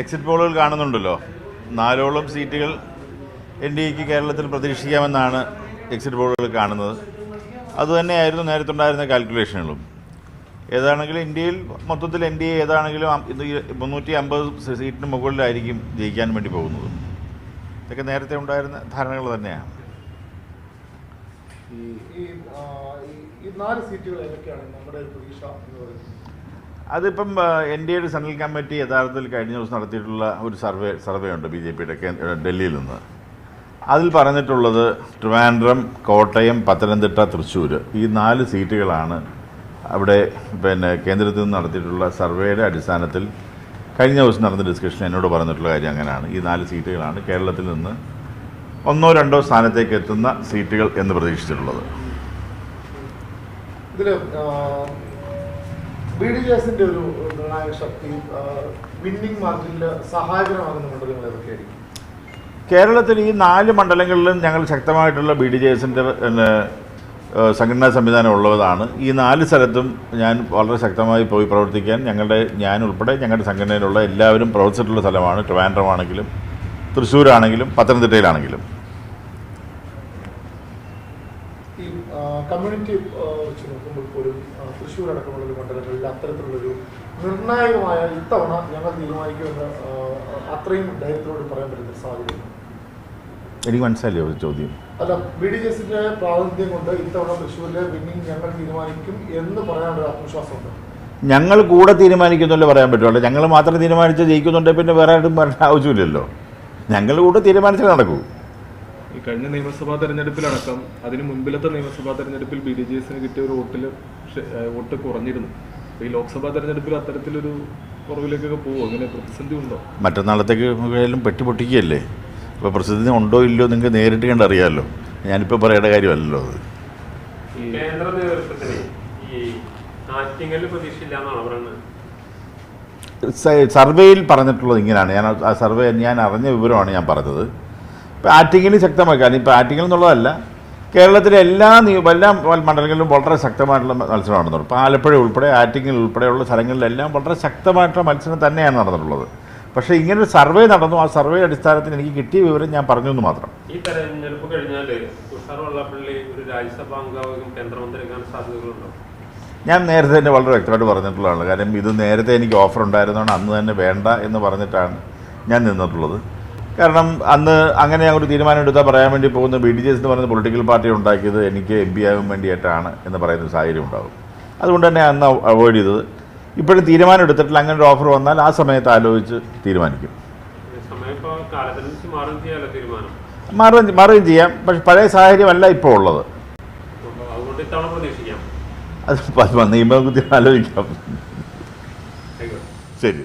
Exit പോളുകൾ കാണുന്നുണ്ടല്ലോ. നാലോളം സീറ്റുകൾ എൻ ഡി എക്ക് കേരളത്തിൽ പ്രതീക്ഷിക്കാമെന്നാണ് എക്സിറ്റ് പോളുകൾ കാണുന്നത്. അതുതന്നെയായിരുന്നു നേരത്തെ ഉണ്ടായിരുന്ന കാൽക്കുലേഷനുകളും ഏതാണെങ്കിലും ഇന്ത്യയിൽ മൊത്തത്തിൽ എൻ ഡി എ ഏതാണെങ്കിലും മുന്നൂറ്റി അമ്പത് സീറ്റിന് മുകളിലായിരിക്കും ജയിക്കാൻ വേണ്ടി പോകുന്നത്. ഇതൊക്കെ നേരത്തെ ഉണ്ടായിരുന്ന ധാരണകൾ തന്നെയാണ്. ഈ നാല് സീറ്റുകൾ ഏതൊക്കെയാണ്? നമ്മുടെ പ്രതീക്ഷ എന്ന് അതിപ്പം എൻ ഡി എയുടെ സെൻട്രൽ കമ്മിറ്റി യഥാർത്ഥത്തിൽ കഴിഞ്ഞ ദിവസം നടത്തിയിട്ടുള്ള ഒരു സർവേ സർവേ ഉണ്ട് ബി ജെ പിയുടെ ഡൽഹിയിൽ നിന്ന്. അതിൽ പറഞ്ഞിട്ടുള്ളത് ട്രിവാൻഡ്രം കോട്ടയം പത്തനംതിട്ട തൃശ്ശൂർ. ഈ നാല് സീറ്റുകളാണ് അവിടെ പിന്നെ കേന്ദ്രത്തിൽ നിന്ന് നടത്തിയിട്ടുള്ള സർവേയുടെ അടിസ്ഥാനത്തിൽ കഴിഞ്ഞ ദിവസം നടന്ന ഡിസ്കഷൻ എന്നോട് പറഞ്ഞിട്ടുള്ള കാര്യം അങ്ങനെയാണ്. ഈ നാല് സീറ്റുകളാണ് കേരളത്തിൽ നിന്ന് ഒന്നോ രണ്ടോ സ്ഥാനത്തേക്ക് എത്തുന്ന സീറ്റുകൾ എന്ന് പ്രതീക്ഷിച്ചിട്ടുള്ളത്. ബി ഡി ജെസിന്റെ ഒരു നിർണായക ശക്തി വിന്നിംഗ് മാർജിനിൽ സഹായകരമാകുന്ന മണ്ഡലങ്ങൾ ഏതൊക്കെയായിരിക്കും? കേരളത്തിൽ ഈ നാല് മണ്ഡലങ്ങളിലും ഞങ്ങൾ ശക്തമായിട്ടുള്ള ബി ഡി ജെ എസിന്റെ സംഘടനാ സംവിധാനം ഉള്ളതാണ്. ഈ നാല് സ്ഥലത്തും ഞാൻ വളരെ ശക്തമായി പോയി പ്രവർത്തിക്കാൻ ഞങ്ങളുടെ ഞാൻ ഉൾപ്പെടെ ഞങ്ങളുടെ സംഘടനയിലുള്ള എല്ലാവരും പ്രവർത്തിച്ചിട്ടുള്ള സ്ഥലമാണ്. ട്രിവാൻഡ്രമാണെങ്കിലും തൃശ്ശൂരാണെങ്കിലും പത്തനംതിട്ടയിലാണെങ്കിലും ഈ ആ, കമ്മ്യൂണിറ്റി വെച്ച് നോക്കുമ്പോൾ പോലും തൃശ്ശൂർ അടക്കമുള്ള മണ്ഡലങ്ങളിൽ അത്തരത്തിലുള്ളൊരു നിർണായകമായ ഇത്തവണ ഞങ്ങൾ തീരുമാനിക്കുമെന്ന് അത്രയും ധൈര്യത്തിനോട് പറയാൻ പറ്റുന്ന സാഹചര്യം. എനിക്ക് മനസ്സിലായില്ല ഒരു ചോദ്യം? അല്ല ബി ഡി ജെ എസിന്റെ പ്രാതിനിധ്യം കൊണ്ട് ഇത്തവണ തൃശ്ശൂരിലെ വിന്നിംഗ് ഞങ്ങൾ തീരുമാനിക്കും എന്ന് പറയാനുള്ള ആത്മവിശ്വാസമുണ്ട്. ഞങ്ങൾ കൂടെ തീരുമാനിക്കുന്നല്ലേ പറയാൻ പറ്റുള്ളൂ. ഞങ്ങൾ മാത്രം തീരുമാനിച്ച് ജയിക്കുന്നുണ്ടെങ്കിൽ പിന്നെ വേറെ ആരും പറയേണ്ട ആവശ്യമില്ലല്ലോ. ഞങ്ങൾ കൂടെ തീരുമാനിച്ചാൽ നടക്കൂ. ഈ കഴിഞ്ഞ നിയമസഭാ തെരഞ്ഞെടുപ്പിലടക്കം അതിന് മുൻപിലത്തെ നിയമസഭാ തെരഞ്ഞെടുപ്പിൽ ബി ഡി ജെ എസിന് കിട്ടിയ ഒരു വോട്ടിൽ വോട്ട് കുറഞ്ഞിരുന്നു. അപ്പൊ ഈ ലോക്സഭാ തെരഞ്ഞെടുപ്പിൽ അത്തരത്തിലൊരു കുറവിലേക്കൊക്കെ പോകുമോ അങ്ങനെ പ്രതിസന്ധി ഉണ്ടോ? മറ്റന്നാളത്തേക്ക് മുകളിലും പെട്ടി പൊട്ടിക്കുകയല്ലേ അപ്പോൾ പ്രസിദ്ധി ഉണ്ടോ ഇല്ലയോ നിങ്ങൾക്ക് നേരിട്ട് കണ്ടറിയാമല്ലോ ഞാനിപ്പോൾ പറയേണ്ട കാര്യമല്ലല്ലോ അത്. ഈ കേന്ദ്ര നേതൃത്വത്തിന് ഈ ആറ്റിങ്ങലിൽ പ്രതീക്ഷയില്ല എന്നാണ് പറയുന്നത് സർവേയിൽ പറഞ്ഞിട്ടുള്ളത് ഇങ്ങനെയാണ്. ഞാൻ ആ സർവേ ഞാൻ അറിഞ്ഞ വിവരമാണ് ഞാൻ പറഞ്ഞത്. ഇപ്പോൾ ശക്തമാക്കുക ശക്തമാക്കാൻ ബാറ്റിങ്ങിൽ എന്നുള്ളതല്ല കേരളത്തിലെ എല്ലാ എല്ലാ മണ്ഡലങ്ങളിലും വളരെ ശക്തമായിട്ടുള്ള മത്സരം നടന്നുള്ളൂ ഇപ്പോൾ ആലപ്പുഴ ഉൾപ്പെടെ ആറ്റിങ്ങിൽ ഉൾപ്പെടെയുള്ള സ്ഥലങ്ങളിലെല്ലാം വളരെ ശക്തമായിട്ടുള്ള മത്സരം തന്നെയാണ് നടന്നിട്ടുള്ളത്. പക്ഷേ ഇങ്ങനെ ഒരു സർവേ നടന്നു. ആ സർവേ അടിസ്ഥാനത്തിൽ എനിക്ക് കിട്ടിയ വിവരം ഞാൻ പറഞ്ഞു എന്ന് മാത്രം. ഈ തെരഞ്ഞെടുപ്പ് കഴിഞ്ഞാൽ തുഷാർ വെള്ളാപ്പള്ളി ഒരു രാജ്യസഭാ അംഗമാകും കേന്ദ്രമന്ത്രിയാകാൻ സാധ്യതകളുണ്ടോ? ഞാൻ നേരത്തെ തന്നെ വളരെ വ്യക്തമായിട്ട് പറഞ്ഞിട്ടുള്ളതാണ്. കാരണം ഇത് നേരത്തെ എനിക്ക് ഓഫർ ഉണ്ടായിരുന്നതുകൊണ്ട് അന്ന് തന്നെ വേണ്ട എന്ന് പറഞ്ഞിട്ടാണ് ഞാൻ നിന്നിട്ടുള്ളത്. കാരണം അന്ന് അങ്ങനെ ഞാൻ ഒരു തീരുമാനം എടുത്താൽ പറയാൻ വേണ്ടി പോകുന്ന ബി ഡി ജെ എസ് എന്ന് പറയുന്ന പൊളിറ്റിക്കൽ പാർട്ടി ഉണ്ടാക്കിയത് എനിക്ക് എം പി ആകാൻ വേണ്ടിയിട്ടാണ് എന്ന് പറയുന്ന സാഹചര്യം ഉണ്ടാകും അതുകൊണ്ട് തന്നെ അന്ന് അവോയ്ഡ് ചെയ്തത്. ഇപ്പോഴും തീരുമാനം എടുത്തിട്ടില്ല. അങ്ങനെ ഒരു ഓഫർ വന്നാൽ ആ സമയത്ത് ആലോചിച്ച് തീരുമാനിക്കും. മാറുകയും മാറുകയും ചെയ്യാം. പക്ഷെ പഴയ സാഹചര്യമല്ല ഇപ്പോൾ ഉള്ളത്. അത് വന്നു കഴിയുമ്പോൾ ആലോചിക്കാം. ശരി.